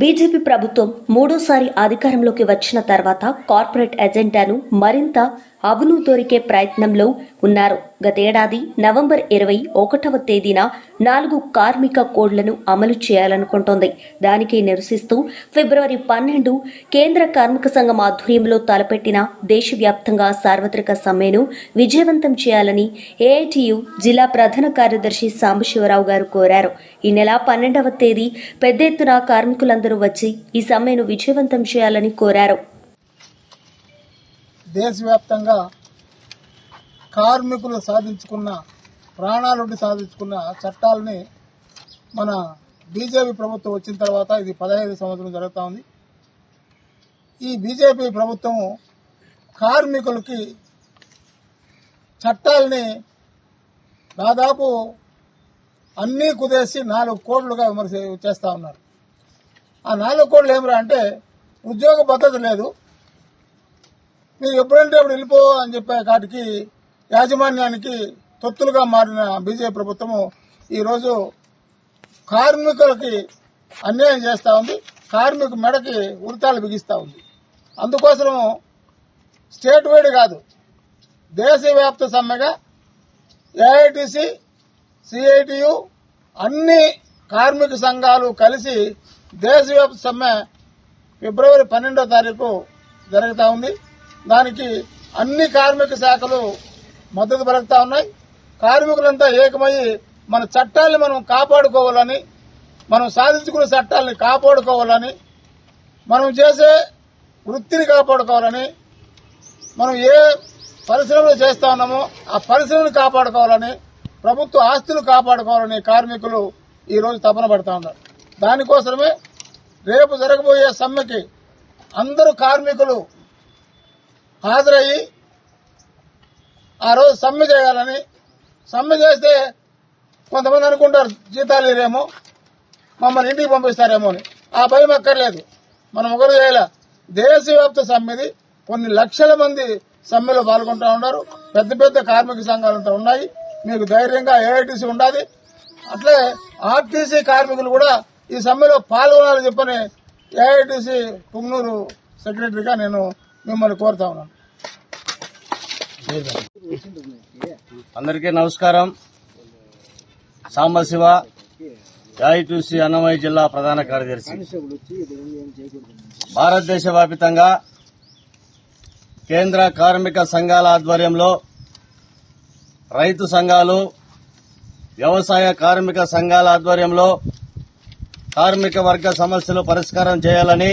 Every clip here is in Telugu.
బీజేపీ ప్రభుత్వం మూడోసారి అధికారంలోకి వచ్చిన తర్వాత కార్పొరేట్ ఎజెండాను మరింత అవును దొరికే ప్రయత్నంలో ఉన్నారు. గతేడాది నవంబర్ ఇరవై ఒకటవ తేదీన నాలుగు కార్మిక కోడ్లను అమలు చేయాలనుకుంటోంది. దానికి నిరసిస్తూ ఫిబ్రవరి పన్నెండు కేంద్ర కార్మిక సంఘం ఆధ్వర్యంలో తలపెట్టిన దేశవ్యాప్తంగా సార్వత్రిక సమ్మెను విజయవంతం చేయాలని ఏఐటియు జిల్లా ప్రధాన కార్యదర్శి సాంబశివరావు గారు కోరారు. ఈ నెల పన్నెండవ తేదీ పెద్ద ఎత్తున కార్మికులందరూ వచ్చి ఈ సమ్మెను విజయవంతం చేయాలని కోరారు. దేశవ్యాప్తంగా కార్మికులు సాధించుకున్న ప్రాణాలుండి సాధించుకున్న చట్టాలని మన బీజేపీ ప్రభుత్వం వచ్చిన తర్వాత ఇది పదహైదు సంవత్సరం జరుగుతూ ఉంది. ఈ బీజేపీ ప్రభుత్వం కార్మికులకి చట్టాలని దాదాపు అన్నీ కుదేసి నాలుగు కోట్లుగా విమర్శ చేస్తూ ఉన్నారు. ఆ నాలుగు కోట్లు ఏమిరా అంటే ఉద్యోగ భద్రత లేదు. మీరు ఎప్పుడంటే అప్పుడు వెళ్ళిపో అని చెప్పే కాటికి యాజమాన్యానికి తొత్తులుగా మారిన బీజేపీ ప్రభుత్వము ఈరోజు కార్మికులకి అన్యాయం చేస్తూ ఉంది. కార్మిక మెడకి ఉరితాలు బిగిస్తూ ఉంది. అందుకోసం స్టేట్ వైడ్ కాదు దేశవ్యాప్త సమ్మెగా ఏఐటిసి సిఐటియు అన్ని కార్మిక సంఘాలు కలిసి దేశవ్యాప్త సమ్మె ఫిబ్రవరి పన్నెండో తారీఖు జరుగుతూ ఉంది. దానికి అన్ని కార్మిక శాఖలు మద్దతు పలుకుతా ఉన్నాయి. కార్మికులంతా ఏకమయ్యి మన చట్టాల్ని మనం కాపాడుకోవాలని మనం సాధించుకున్న చట్టాలని కాపాడుకోవాలని మనం చేసే వృత్తిని కాపాడుకోవాలని మనం ఏ పరిశ్రమలు చేస్తా ఉన్నామో ఆ పరిశ్రమను కాపాడుకోవాలని ప్రభుత్వ ఆస్తులు కాపాడుకోవాలని కార్మికులు ఈరోజు తపన పడతా ఉన్నారు. దానికోసమే రేపు జరగబోయే సమ్మెకి అందరూ కార్మికులు హాజరయ్యి ఆ రోజు సమ్మె చేయాలని సమ్మె చేస్తే కొంతమంది అనుకుంటారు జీతాలు లేరేమో మమ్మల్ని ఇంటికి పంపిస్తారేమో అని. ఆ భయం అక్కర్లేదు. మనం ఒకరు చేయాల? దేశవ్యాప్త సమ్మెది కొన్ని లక్షల మంది సమ్మెలో పాల్గొంటూ ఉన్నారు. పెద్ద పెద్ద కార్మిక సంఘాలు ఉన్నాయి. మీకు ధైర్యంగా ఏఐటీసీ ఉండాలి అట్లే ఆర్టీసీ కార్మికులు కూడా ఈ సమ్మెలో పాల్గొనాలని చెప్పని ఏఐటీసీ పుంగనూరు సెక్రటరీగా నేను మిమ్మల్ని కోరుతా ఉన్నాను. అందరికీ నమస్కారం. సాంబశివ యాయిటూసి అన్నమయ్య జిల్లా ప్రధాన కార్యదర్శి. భారతదేశ వ్యాపితంగా కేంద్ర కార్మిక సంఘాల ఆధ్వర్యంలో రైతు సంఘాలు వ్యవసాయ కార్మిక సంఘాల ఆధ్వర్యంలో కార్మిక వర్గ సమస్యలు పరిష్కారం చేయాలని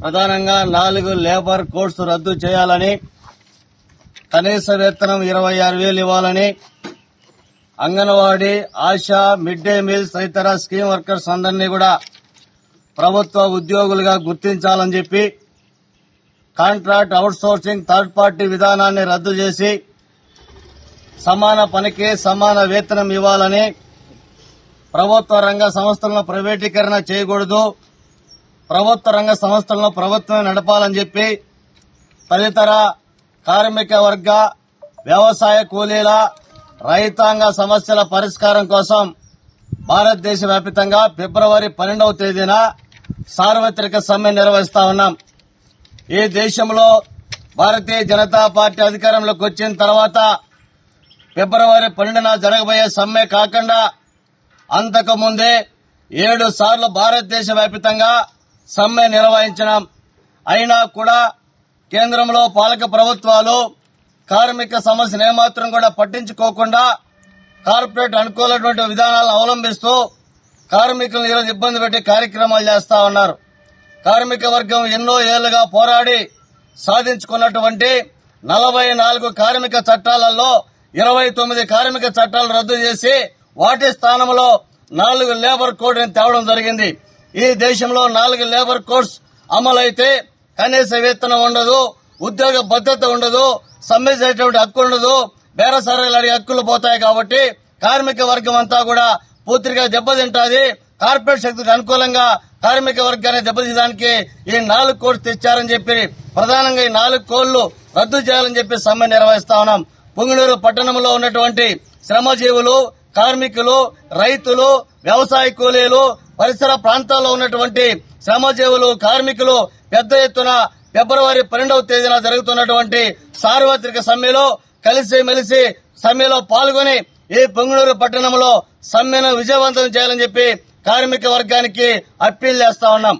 ప్రధానంగా నాలుగు లేబర్ కోడ్స్ రద్దు చేయాలని కనీస వేతనం ఇరవై ఆరు వేలు ఇవ్వాలని anganwadi ASHA mid day meals తదితర స్కీమ్ వర్కర్స్ అందరినీ కూడా ప్రభుత్వ ఉద్యోగులుగా గుర్తించాలని చెప్పి కాంట్రాక్ట్ అవుట్సోర్సింగ్ థర్డ్ పార్టీ విధానాన్ని రద్దు చేసి సమాన పనికి సమాన వేతనం ఇవ్వాలని ప్రభుత్వ రంగ సంస్థలను ప్రైవేటీకరణ చేయకూడదు ప్రభుత్వ రంగ సంస్థలను ప్రభుత్వం నడపాలని చెప్పి తదితర కార్మిక వర్గ వ్యవసాయ కూలీల రైతాంగ సమస్యల పరిష్కారం కోసం భారతదేశ వ్యాప్తంగా ఫిబ్రవరి పన్నెండవ తేదీన సార్వత్రిక సమ్మె నిర్వహిస్తా ఉన్నాం. ఈ దేశంలో భారతీయ జనతా పార్టీ అధికారంలోకి వచ్చిన తర్వాత ఫిబ్రవరి పన్నెండున జరగబోయే సమ్మె కాకుండా అంతకుముందే ఏడు సార్లు భారతదేశ వ్యాప్తంగా సమ్మె నిర్వహించినాం. అయినా కూడా కేంద్రంలో పాలక ప్రభుత్వాలు కార్మిక సమస్యను ఏమాత్రం కూడా పట్టించుకోకుండా కార్పొరేట్ అనుకూలటువంటి విధానాలను అవలంబిస్తూ కార్మికులను ఈరోజు ఇబ్బంది పెట్టి కార్యక్రమాలు చేస్తా ఉన్నారు. కార్మిక వర్గం ఎన్నో ఏళ్ళుగా పోరాడి సాధించుకున్నటువంటి నలభై నాలుగు కార్మిక చట్టాలలో ఇరవై తొమ్మిది కార్మిక చట్టాలు రద్దు చేసి వాటి స్థానంలో నాలుగు లేబర్ కోడ్ని తేవడం జరిగింది. ఈ దేశంలో నాలుగు లేబర్ కోడ్స్ అమలైతే కనీస వేతనం ఉండదు ఉద్యోగ భద్రత ఉండదు సమ్మె చేసేటువంటి హక్కు ఉండదు. బేరసారాలు అడిగే హక్కులు పోతాయి కాబట్టి కార్మిక వర్గం అంతా కూడా పూర్తిగా దెబ్బతింటాది. కార్పొరేట్ శక్తికి అనుకూలంగా కార్మిక వర్గాన్ని దెబ్బతీయడానికి ఈ నాలుగు కోట్లు తెచ్చారని చెప్పి ప్రధానంగా ఈ నాలుగు కోళ్ళు రద్దు చేయాలని చెప్పి సమ్మె నిర్వహిస్తా ఉన్నాం. పుంగనూరు పట్టణంలో ఉన్నటువంటి శ్రమజీవులు కార్మికులు రైతులు వ్యవసాయ కూలీలు పరిసర ప్రాంతాల్లో ఉన్నటువంటి శ్రమజీవులు కార్మికులు పెద్ద ఎత్తున ఫిబ్రవరి పన్నెండవ తేదీన జరుగుతున్నటువంటి సార్వత్రిక సమ్మెలో కలిసి మెలిసి సమ్మెలో పాల్గొని ఈ పొంగునూరు పట్టణంలో సమ్మెను విజయవంతం చేయాలని చెప్పి కార్మిక వర్గానికి అప్పీల్ చేస్తా ఉన్నాం.